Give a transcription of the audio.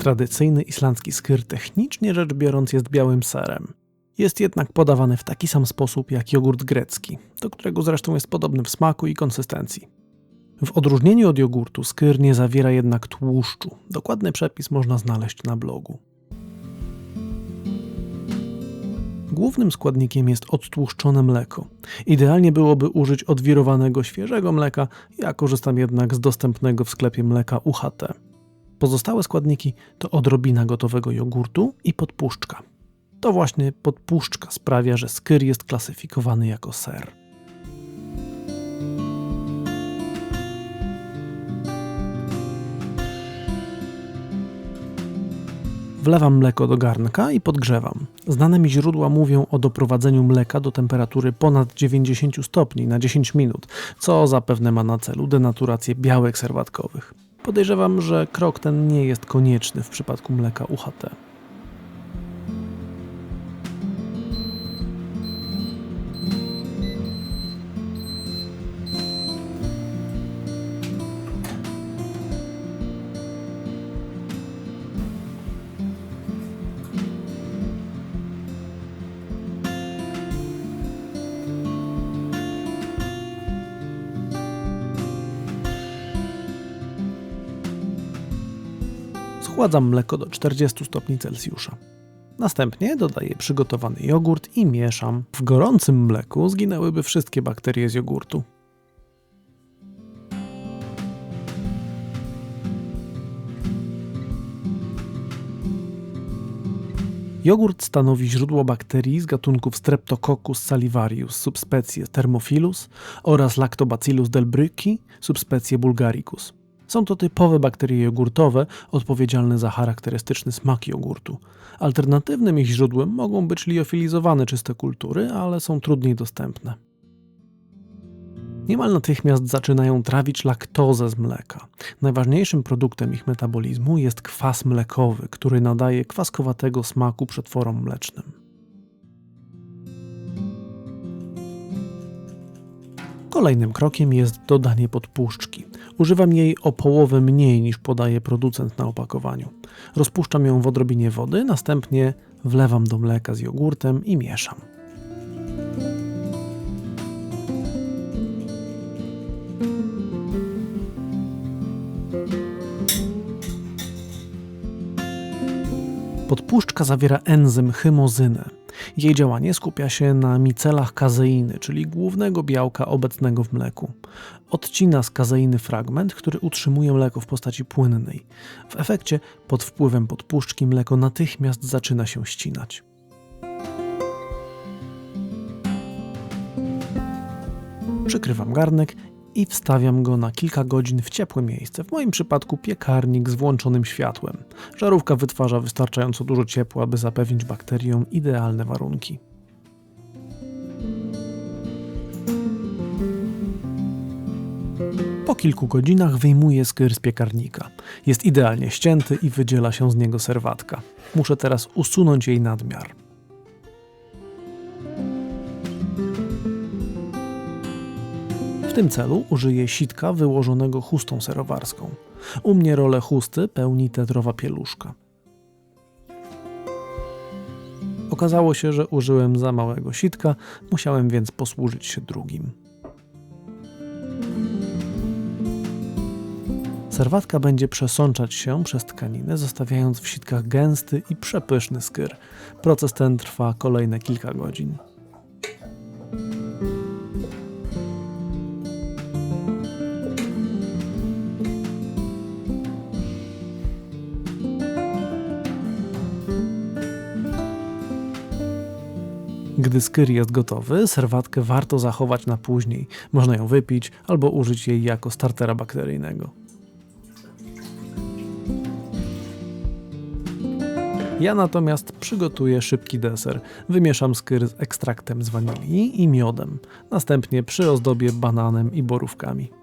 Tradycyjny islandzki skyr technicznie rzecz biorąc jest białym serem. Jest jednak podawany w taki sam sposób jak jogurt grecki, do którego zresztą jest podobny w smaku i konsystencji. W odróżnieniu od jogurtu skyr nie zawiera jednak tłuszczu. Dokładny przepis można znaleźć na blogu. Głównym składnikiem jest odtłuszczone mleko. Idealnie byłoby użyć odwirowanego świeżego mleka, ja korzystam jednak z dostępnego w sklepie mleka UHT. Pozostałe składniki to odrobina gotowego jogurtu i podpuszczka. To właśnie podpuszczka sprawia, że skyr jest klasyfikowany jako ser. Wlewam mleko do garnka i podgrzewam. Znane mi źródła mówią o doprowadzeniu mleka do temperatury ponad 90 stopni na 10 minut, co zapewne ma na celu denaturację białek serwatkowych. Podejrzewam, że krok ten nie jest konieczny w przypadku mleka UHT. Schładzam mleko do 40 stopni Celsjusza. Następnie dodaję przygotowany jogurt i mieszam. W gorącym mleku zginęłyby wszystkie bakterie z jogurtu. Jogurt stanowi źródło bakterii z gatunków Streptococcus salivarius subspecie Thermophilus oraz Lactobacillus delbrueckii subspecie bulgaricus. Są to typowe bakterie jogurtowe odpowiedzialne za charakterystyczny smak jogurtu. Alternatywnym ich źródłem mogą być liofilizowane czyste kultury, ale są trudniej dostępne. Niemal natychmiast zaczynają trawić laktozę z mleka. Najważniejszym produktem ich metabolizmu jest kwas mlekowy, który nadaje kwaskowatego smaku przetworom mlecznym. Kolejnym krokiem jest dodanie podpuszczki. Używam jej o połowę mniej niż podaje producent na opakowaniu. Rozpuszczam ją w odrobinie wody, następnie wlewam do mleka z jogurtem i mieszam. Podpuszczka zawiera enzym chymozynę. Jej działanie skupia się na micelach kazeiny, czyli głównego białka obecnego w mleku. Odcina z kazeiny fragment, który utrzymuje mleko w postaci płynnej. W efekcie, pod wpływem podpuszczki, mleko natychmiast zaczyna się ścinać. Przykrywam garnek i wstawiam go na kilka godzin w ciepłe miejsce, w moim przypadku piekarnik z włączonym światłem. Żarówka wytwarza wystarczająco dużo ciepła, by zapewnić bakteriom idealne warunki. Po kilku godzinach wyjmuję skyr z piekarnika. Jest idealnie ścięty i wydziela się z niego serwatka. Muszę teraz usunąć jej nadmiar. W tym celu użyję sitka wyłożonego chustą serowarską. U mnie rolę chusty pełni tetrowa pieluszka. Okazało się, że użyłem za małego sitka, musiałem więc posłużyć się drugim. Serwatka będzie przesączać się przez tkaninę, zostawiając w sitkach gęsty i przepyszny skyr. Proces ten trwa kolejne kilka godzin. Gdy skyr jest gotowy, serwatkę warto zachować na później. Można ją wypić albo użyć jej jako startera bakteryjnego. Ja natomiast przygotuję szybki deser. Wymieszam skyr z ekstraktem z wanilii i miodem. Następnie przyozdobię bananem i borówkami.